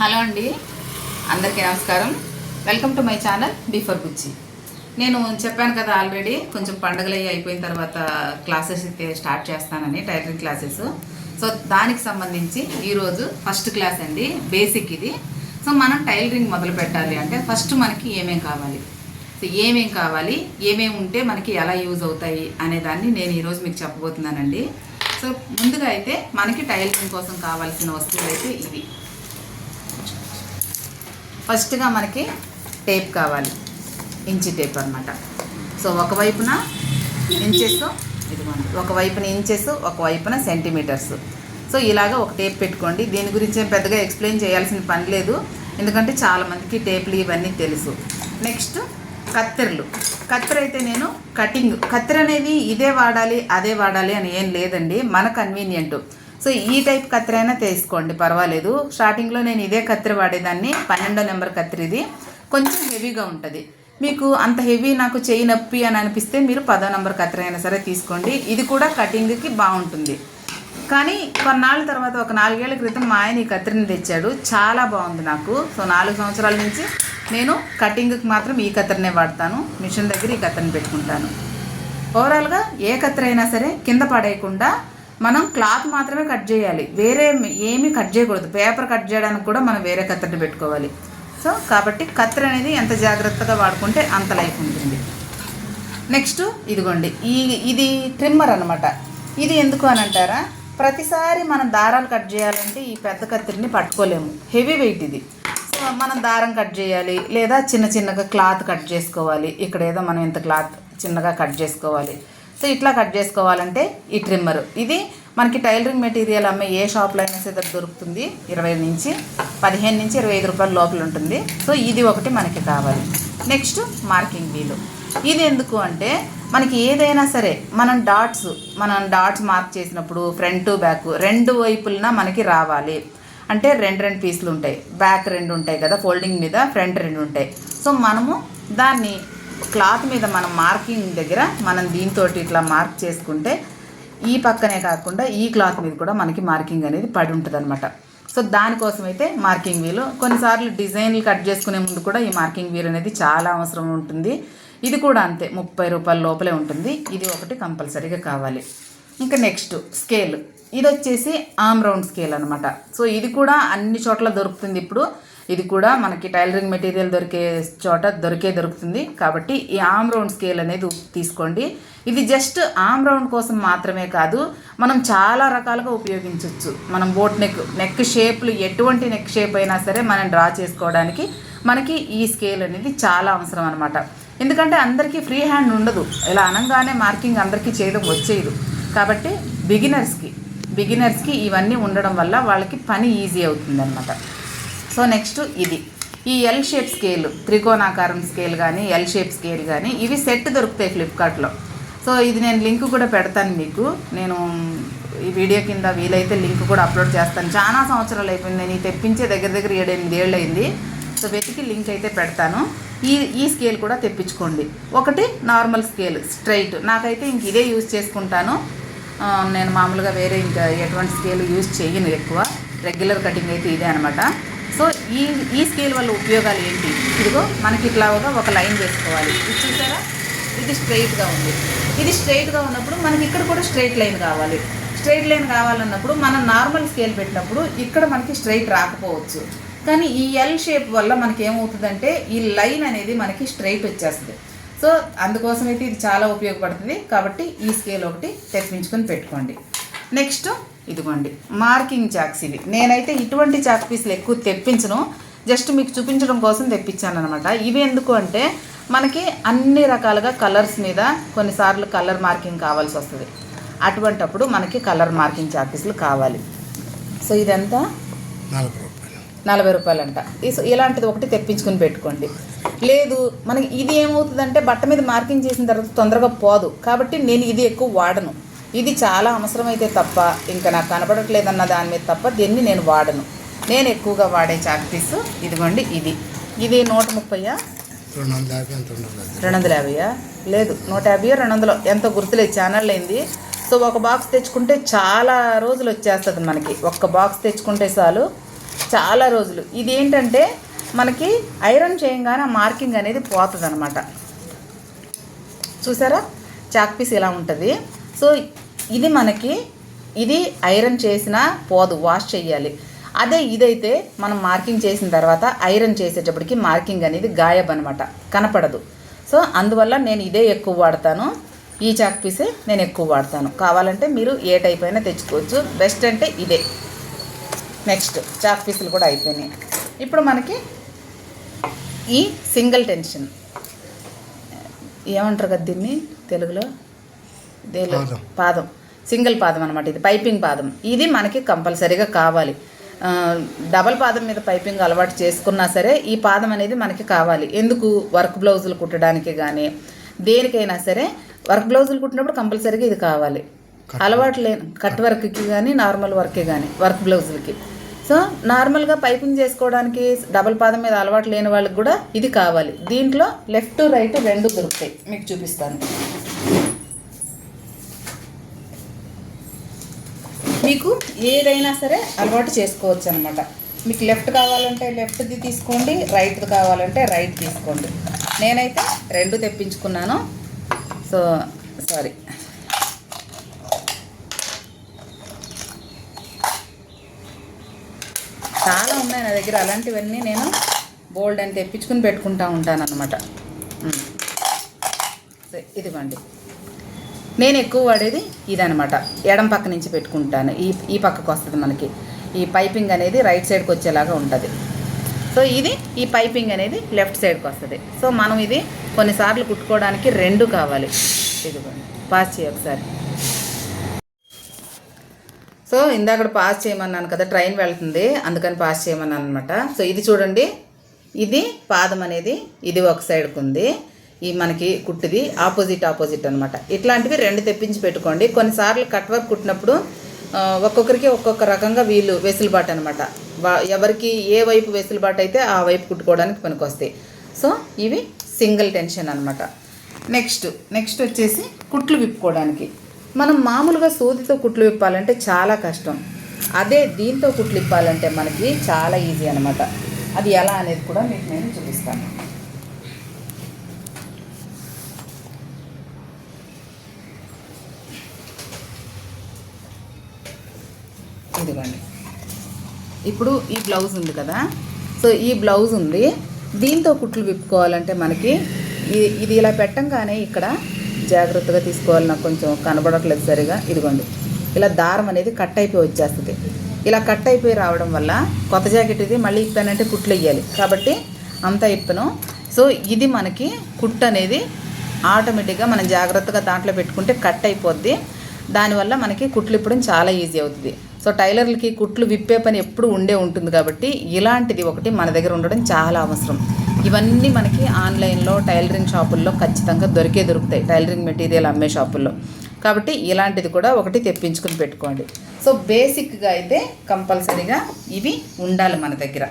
Hello అండి. అందరికీ నమస్కారం. Welcome to my channel before బుచ్చి. నేను చెప్పాను కదా ఆల్రెడీ కొంచెం పండుగలు అయిపోయిన తర్వాత క్లాసెస్ అయితే స్టార్ట్ చేస్తానని టైలరింగ్ క్లాసెస్. సో దానికి సంబంధించి ఈరోజు ఫస్ట్ క్లాస్ అండి బేసిక్ ఇది. సో మనం టైలరింగ్ మొదలు పెట్టాలి అంటే ఫస్ట్ మనకి ఏమేం కావాలి? సో ఏమేం కావాలి? ఏమేమి ఉంటే మనకి ఎలా యూజ్ అవుతాయి అనే దాన్ని నేను ఈరోజు మీకు చెప్పబోతున్నానండి. సో ముందుగా అయితే మనకి టైలరింగ్ కోసం కావాల్సిన వస్తువులు అయితే ఇవి. ఫస్ట్గా మనకి టేప్ కావాలి ఇంచి టేప్ అనమాట సో ఒకవైపున ఇంచెస్ ఇదిగోండి ఒకవైపున ఇంచెస్ ఒకవైపున సెంటీమీటర్స్. సో ఇలాగ ఒక టేప్ పెట్టుకోండి. దీని గురించి పెద్దగా ఎక్స్ప్లెయిన్ చేయాల్సిన పని లేదు. ఎందుకంటే చాలామందికి టేపులు ఇవన్నీ తెలుసు. నెక్స్ట్ కత్తెరలు. కత్తెర అయితే నేను కటింగ్ కత్తెర అనేది ఇదే వాడాలి అదే వాడాలి అని ఏం లేదండి. మన కన్వీనియంట్ సో ఈ టైప్ కత్తెర అయినా తీసుకోండి పర్వాలేదు. స్టార్టింగ్లో నేను ఇదే కత్తిరి వాడేదాన్ని పన్నెండో నెంబర్ కత్తెర ఇది కొంచెం హెవీగా ఉంటుంది. మీకు అంత హెవీ నాకు చేయి నొప్పి అని అనిపిస్తే మీరు పదో నెంబర్ కత్తిరి అయినా సరే తీసుకోండి. ఇది కూడా కటింగ్కి బాగుంటుంది. కానీ కొన్నాళ్ళ తర్వాత ఒక నాలుగేళ్ళ క్రితం మా ఆయన ఈ కత్తిరిని తెచ్చాడు. చాలా బాగుంది నాకు. సో నాలుగు సంవత్సరాల నుంచి నేను కటింగ్కి మాత్రం ఈ కత్తిరినే వాడతాను. మిషన్ దగ్గర ఈ కత్తెరని పెట్టుకుంటాను. ఓవరాల్గా ఏ కత్తిరైనా సరే కింద పడేయకుండా మనం క్లాత్ మాత్రమే కట్ చేయాలి. వేరే ఏమీ కట్ చేయకూడదు. పేపర్ కట్ చేయడానికి కూడా మనం వేరే కత్తెరని పెట్టుకోవాలి. సో కాబట్టి కత్తెర అనేది ఎంత జాగ్రత్తగా వాడుకుంటే అంత లైఫ్ ఉంటుంది. నెక్స్ట్ ఇదిగోండి. ఈ ఇది ట్రిమ్మర్ అనమాట ఇది ఎందుకు అని అంటారా? ప్రతిసారి మనం దారాలు కట్ చేయాలంటే ఈ పెద్ద కత్తిరిని పట్టుకోలేము. హెవీ వెయిట్ ఇది. సో మనం దారం కట్ చేయాలి. లేదా చిన్న చిన్నగా క్లాత్ కట్ చేసుకోవాలి. ఇక్కడ ఏదో మనం ఇంత క్లాత్ చిన్నగా కట్ చేసుకోవాలి. సో ఇట్లా కట్ చేసుకోవాలంటే ఈ ట్రిమ్మర్. ఇది మనకి టైలరింగ్ మెటీరియల్ అమ్మే ఏ షాప్లో అయినా సరే దొరుకుతుంది. ఇరవై నుంచి పదిహేను నుంచి ఇరవై ఐదు రూపాయల లోపల ఉంటుంది. సో ఇది ఒకటి మనకి కావాలి. నెక్స్ట్ మార్కింగ్ వీలు. ఇది ఎందుకు అంటే మనకి ఏదైనా సరే మనం డాట్స్ మనం డాట్స్ మార్క్ చేసినప్పుడు ఫ్రంట్ బ్యాక్ రెండు వైపులన మనకి రావాలి. అంటే రెండు రెండు పీసులు ఉంటాయి. బ్యాక్ రెండు ఉంటాయి కదా ఫోల్డింగ్ మీద ఫ్రంట్ రెండు ఉంటాయి. సో మనము దాన్ని క్లాత్ మీద మనం మార్కింగ్ దగ్గర మనం దీంతో ఇట్లా మార్క్ చేసుకుంటే ఈ పక్కనే కాకుండా ఈ క్లాత్ మీద కూడా మనకి మార్కింగ్ అనేది పడి ఉంటుంది అనమాట సో దానికోసం అయితే మార్కింగ్ వీలు. కొన్నిసార్లు డిజైన్లు కట్ చేసుకునే ముందు కూడా ఈ మార్కింగ్ వీల్ అనేది చాలా అవసరం ఉంటుంది. ఇది కూడా అంతే ముప్పై రూపాయల లోపలే ఉంటుంది. ఇది ఒకటి కంపల్సరీగా కావాలి. ఇంకా నెక్స్ట్ స్కేల్. ఇది వచ్చేసి ఆమ్ రౌండ్ స్కేల్ అనమాట సో ఇది కూడా అన్ని చోట్ల దొరుకుతుంది ఇప్పుడు. ఇది కూడా మనకి టైలరింగ్ మెటీరియల్ దొరికే చోట దొరికే దొరుకుతుంది. కాబట్టి ఈ ఆమ్ రౌండ్ స్కేల్ అనేది తీసుకోండి. ఇది జస్ట్ ఆమ్ రౌండ్ కోసం మాత్రమే కాదు మనం చాలా రకాలుగా ఉపయోగించవచ్చు మనం బోట్ నెక్ నెక్ షేప్లు ఎటువంటి నెక్ షేప్ అయినా సరే మనం డ్రా చేసుకోవడానికి మనకి ఈ స్కేల్ అనేది చాలా అవసరం అనమాట ఎందుకంటే అందరికీ ఫ్రీ హ్యాండ్ ఉండదు. ఇలా అనగానే మార్కింగ్ అందరికీ చేయడం వచ్చేది కాబట్టి బిగినర్స్కి బిగినర్స్కి ఇవన్నీ ఉండడం వల్ల వాళ్ళకి పని ఈజీ అవుతుంది సో నెక్స్ట్ ఇది. ఈ ఎల్ షేప్ స్కేల్ త్రికోణాకారం స్కేల్ కానీ ఎల్ షేప్ స్కేల్ కానీ ఇవి సెట్ దొరుకుతాయి ఫ్లిప్కార్ట్లో సో ఇది నేను లింక్ కూడా పెడతాను మీకు. నేను ఈ వీడియో కింద వీలైతే లింక్ కూడా అప్లోడ్ చేస్తాను. చాలా సంవత్సరాలు అయిపోయింది. నేను తెప్పించే దగ్గర దగ్గర ఏడెనిమిది ఏళ్ళు అయింది. సో వెతికి లింక్ అయితే పెడతాను. ఈ ఈ స్కేల్ కూడా తెప్పించుకోండి. ఒకటి నార్మల్ స్కేల్ స్ట్రైట్ నాకైతే ఇంక ఇదే యూజ్ చేసుకుంటాను. నేను మామూలుగా వేరే ఇంకా ఎటువంటి స్కేల్ యూజ్ చేయను ఎక్కువ. రెగ్యులర్ కటింగ్ అయితే ఇదే అనమాట సో ఈ ఈ స్కేల్ వల్ల ఉపయోగాలు ఏంటి? ఇదిగో మనకి ఇట్లాగా ఒక లైన్ వేసుకోవాలి ఇది చూసారా? ఇది స్ట్రైట్గా ఉంది. ఇది స్ట్రైట్గా ఉన్నప్పుడు మనకి ఇక్కడ కూడా స్ట్రైట్ లైన్ కావాలి. స్ట్రైట్ లైన్ కావాలన్నప్పుడు మనం నార్మల్ స్కేల్ పెట్టినప్పుడు ఇక్కడ మనకి స్ట్రైట్ రాకపోవచ్చు. కానీ ఈ ఎల్ షేప్ వల్ల మనకి ఏమవుతుందంటే ఈ లైన్ అనేది మనకి స్ట్రైట్ వచ్చేస్తుంది. సో అందుకోసం అయితే ఇది చాలా ఉపయోగపడుతుంది. కాబట్టి ఈ స్కేల్ ఒకటి తెప్పించుకొని పెట్టుకోండి. నెక్స్ట్ ఇదిగోండి మార్కింగ్ చాక్స్ ఇవి. నేనైతే ఇటువంటి చాక్ పీసులు ఎక్కువ తెప్పించను. జస్ట్ మీకు చూపించడం కోసం తెప్పించాను అనమాట ఇవి ఎందుకు అంటే మనకి అన్ని రకాలుగా కలర్స్ మీద కొన్నిసార్లు కలర్ మార్కింగ్ కావాల్సి వస్తుంది. అటువంటప్పుడు మనకి కలర్ మార్కింగ్ చాక్ పీసులు కావాలి. సో ఇదంతా నలభై రూపాయలు. ఈ- ఇలాంటిది ఒకటి తెప్పించుకుని పెట్టుకోండి. లేదు మనకి ఇది ఏమవుతుందంటే బట్ట మీద మార్కింగ్ చేసిన తర్వాత తొందరగా పోదు. కాబట్టి నేను ఇది ఎక్కువ వాడను. ఇది చాలా అవసరమైతే తప్ప ఇంకా నాకు కనపడట్లేదన్న దాని మీద తప్ప దీన్ని నేను వాడను. నేను ఎక్కువగా వాడే చాక్ పీస్ ఇదిగోండి ఇది. ఇది నూట ముప్పయ్యా రెండు వందల యాభై రెండు వందల యాభైయా లేదు నూట యాభై రెండు వందలు? ఎంత గుర్తులేదు ఛానల్ అయింది సో ఒక బాక్స్ తెచ్చుకుంటే చాలా రోజులు వచ్చేస్తుంది మనకి. ఒక్క బాక్స్ తెచ్చుకుంటే చాలు చాలా రోజులు. ఇది ఏంటంటే మనకి ఐరన్ చేయంగానే మార్కింగ్ అనేది పోతుంది అనమాట చూసారా? చాక్ పీస్ ఇలా ఉంటుంది? సో ఇది మనకి ఇది ఐరన్ చేసినా పోదు వాష్ చేయాలి అదే ఇదైతే మనం మార్కింగ్ చేసిన తర్వాత ఐరన్ చేసేటప్పటికి మార్కింగ్ అనేది గాయబ్ అనమాట కనపడదు. సో అందువల్ల నేను ఇదే ఎక్కువ వాడతాను. ఈ చాక్ పీసే నేను ఎక్కువ వాడతాను. కావాలంటే మీరు ఏ టైప్ అయినా తెచ్చుకోవచ్చు. బెస్ట్ అంటే ఇదే. నెక్స్ట్ చాక్ పీసులు కూడా అయిపోయినాయి. ఇప్పుడు మనకి ఈ సింగిల్ టెన్షన్. ఏమంటారు కదా దీన్ని తెలుగులో? దేలో పాదం. సింగిల్ పాదం అనమాట ఇది. పైపింగ్ పాదం. ఇది మనకి కంపల్సరీగా కావాలి. డబల్ పాదం మీద పైపింగ్ అలవాటు చేసుకున్నా సరే ఈ పాదం అనేది మనకి కావాలి. ఎందుకు? వర్క్ బ్లౌజులు కుట్టడానికి కానీ దేనికైనా సరే వర్క్ బ్లౌజులు కుట్టినప్పుడు కంపల్సరీగా ఇది కావాలి. అలవాటు లేని కట్ వర్క్కి కానీ నార్మల్ వర్క్కి కానీ వర్క్ బ్లౌజులకి. సో నార్మల్గా పైపింగ్ చేసుకోవడానికి డబల్ పాదం మీద అలవాటు లేని వాళ్ళకి కూడా ఇది కావాలి. దీంట్లో లెఫ్ట్ రైట్ రెండు దొరుకుతాయి. మీకు చూపిస్తాను. మీకు ఏదైనా సరే అలవాటు చేసుకోవచ్చు అనమాట మీకు లెఫ్ట్ కావాలంటే లెఫ్ట్ది తీసుకోండి రైట్ది కావాలంటే రైట్ తీసుకోండి. నేనైతే రెండు తెప్పించుకున్నాను. So sorry. చాలా ఉన్నాయి నా దగ్గర. అలాంటివన్నీ నేను బోల్డ్ అని తెప్పించుకుని పెట్టుకుంటా ఉంటాను అనమాట ఇదిగోండి. నేను ఎక్కువ వాడేది ఇదనమాట ఎడం పక్క నుంచి పెట్టుకుంటాను. ఈ ఈ పక్కకు వస్తుంది మనకి. ఈ పైపింగ్ అనేది రైట్ సైడ్కి వచ్చేలాగా ఉంటుంది. సో ఇది ఈ పైపింగ్ అనేది లెఫ్ట్ సైడ్కి వస్తుంది. సో మనం ఇది కొన్నిసార్లు కుట్టుకోవడానికి రెండు కావాలి. ఇదిగోండి. పాస్ చేయి ఒకసారి. సో ఇందాక పాస్ చేయమన్నాను కదా ట్రైన్ వెళ్తుంది. అందుకని పాస్ చేయమన్నాను అనమాట సో ఇది చూడండి. ఇది పాదం అనేది ఇది ఒక సైడ్కి ఉంది ఈ మనకి కుట్టిది ఆపోజిట్ ఆపోజిట్ అనమాట ఇట్లాంటివి రెండు తెప్పించి పెట్టుకోండి. కొన్నిసార్లు కట్ వర్క్ కుట్టినప్పుడు ఒక్కొక్కరికి ఒక్కొక్క రకంగా వీళ్ళు వెసులుబాటు అనమాట ఎవరికి ఏ వైపు వెసులుబాటు అయితే ఆ వైపు కుట్టుకోవడానికి పనికొస్తాయి. సో ఇవి సింగిల్ టెన్షన్ అనమాట నెక్స్ట్ నెక్స్ట్ వచ్చేసి కుట్లు విప్పుకోవడానికి. మనం మామూలుగా సూదితో కుట్లు విప్పాలంటే చాలా కష్టం. అదే దీంతో కుట్లు విప్పాలంటే మనకి చాలా ఈజీ అనమాట అది ఎలా అనేది కూడా మీకు నేను చూపిస్తాను. ఇదిగోండి. ఇప్పుడు ఈ బ్లౌజ్ ఉంది కదా? సో ఈ బ్లౌజ్ ఉంది. దీంతో కుట్లు విప్పుకోవాలంటే మనకి ఇది ఇలా పెట్టంగానే ఇక్కడ జాగ్రత్తగా తీసుకోవాలి. నాకు కొంచెం కనబడట్లేదు సరిగా. ఇదిగోండి. ఇలా దారం అనేది కట్ అయిపోయి వచ్చేస్తుంది. ఇలా కట్ అయిపోయి రావడం వల్ల కొత్త జాకెట్ ఇది మళ్ళీ ఇప్పానంటే కుట్లు వేయాలి కాబట్టి అంతా ఇప్పను సో ఇది మనకి కుట్ అనేది ఆటోమేటిక్గా మనం జాగ్రత్తగా దాంట్లో పెట్టుకుంటే కట్ అయిపోద్ది. దానివల్ల మనకి కుట్లు ఇప్పడం చాలా ఈజీ అవుతుంది. సో టైలర్లకి కుట్లు విప్పే పని ఎప్పుడు ఉండే ఉంటుంది కాబట్టి ఇలాంటిది ఒకటి మన దగ్గర ఉండడం చాలా అవసరం. ఇవన్నీ మనకి ఆన్లైన్లో టైలరింగ్ షాపుల్లో ఖచ్చితంగా దొరికే దొరుకుతాయి. టైలరింగ్ మెటీరియల్ అమ్మే షాపుల్లో. కాబట్టి ఇలాంటిది కూడా ఒకటి తెప్పించుకుని పెట్టుకోండి. సో బేసిక్గా అయితే కంపల్సరీగా ఇవి ఉండాలి మన దగ్గర.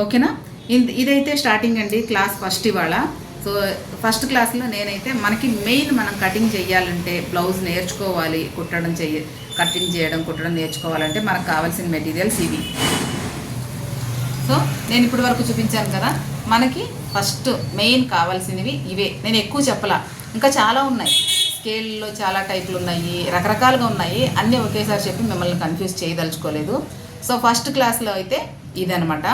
ఓకేనా? ఇన్- ఇదైతే స్టార్టింగ్ అండి. క్లాస్ ఫస్ట్ ఇవాళ. సో ఫస్ట్ క్లాస్లో నేనైతే మనకి మెయిన్ మనం కటింగ్ చేయాలంటే బ్లౌజ్ నేర్చుకోవాలి కుట్టడం చెయ్య కటింగ్ చేయడం కుట్టడం నేర్చుకోవాలంటే మనకు కావాల్సిన మెటీరియల్స్ ఇవి. సో నేను ఇప్పటి వరకు చూపించాను కదా మనకి ఫస్ట్ మెయిన్ కావాల్సినవి ఇవే. నేను ఎక్కువ చెప్పలా. ఇంకా చాలా ఉన్నాయి. స్కేల్లో చాలా టైపులు ఉన్నాయి రకరకాలుగా ఉన్నాయి. అన్నీ ఒకేసారి చెప్పి మిమ్మల్ని కన్ఫ్యూజ్ చేయదలుచుకోలేదు. సో ఫస్ట్ క్లాస్లో అయితే ఇదనమాట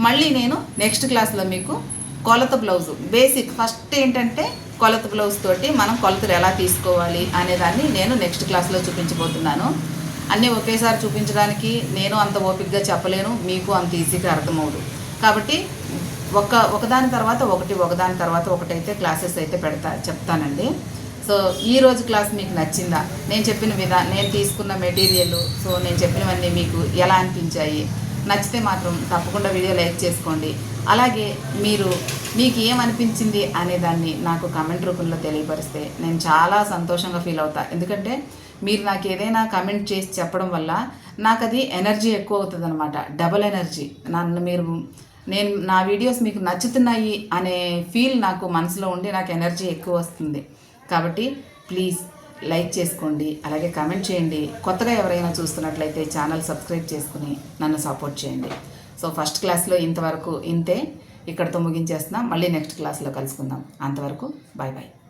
మళ్ళీ నేను నెక్స్ట్ క్లాస్లో మీకు కొలత బ్లౌజ్. బేసిక్ ఫస్ట్ ఏంటంటే కొలత బ్లౌజ్ తోటి మనం కొలతలు ఎలా తీసుకోవాలి అనేదాన్ని నేను నెక్స్ట్ క్లాస్లో చూపించబోతున్నాను. అన్నీ ఒకేసారి చూపించడానికి నేను అంత ఓపికగా చెప్పలేను మీకు అంత ఈజీగా అర్థమవుదు. కాబట్టి ఒక ఒకదాని తర్వాత ఒకటి ఒకదాని తర్వాత ఒకటైతే క్లాసెస్ అయితే పెడతా చెప్తానండి. సో ఈ రోజు క్లాస్ మీకు నచ్చిందా? నేను చెప్పిన విధా నేను తీసుకున్న మెటీరియల్ సో నేను చెప్పినవన్నీ మీకు ఎలా అనిపించాయి? నచ్చితే మాత్రం తప్పకుండా వీడియో లైక్ చేసుకోండి. అలాగే మీరు మీకు ఏమనిపించింది అనే దాన్ని నాకు కమెంట్ రూపంలో తెలియపరిస్తే నేను చాలా సంతోషంగా ఫీల్ అవుతా. ఎందుకంటే మీరు నాకు ఏదైనా కమెంట్ చేసి చెప్పడం వల్ల నాకు అది ఎనర్జీ ఎక్కువ అవుతుంది అనమాట డబల్ ఎనర్జీ నన్ను మీరు నేను నా వీడియోస్ మీకు నచ్చుతున్నాయి అనే ఫీల్ నాకు మనసులో ఉండి నాకు ఎనర్జీ ఎక్కువ వస్తుంది. కాబట్టి ప్లీజ్ లైక్ చేసుకోండి అలాగే కామెంట్ చేయండి. కొత్తగా ఎవరైనా చూస్తున్నట్లయితే ఛానల్ సబ్స్క్రైబ్ చేసుకుని నన్ను సపోర్ట్ చేయండి. సో ఫస్ట్ క్లాస్లో ఇంతవరకు ఇంతే. ఇక్కడతో ముగించేస్తున్నాం. మళ్ళీ నెక్స్ట్ క్లాస్లో కలుసుకుందాం. అంతవరకు బాయ్ బాయ్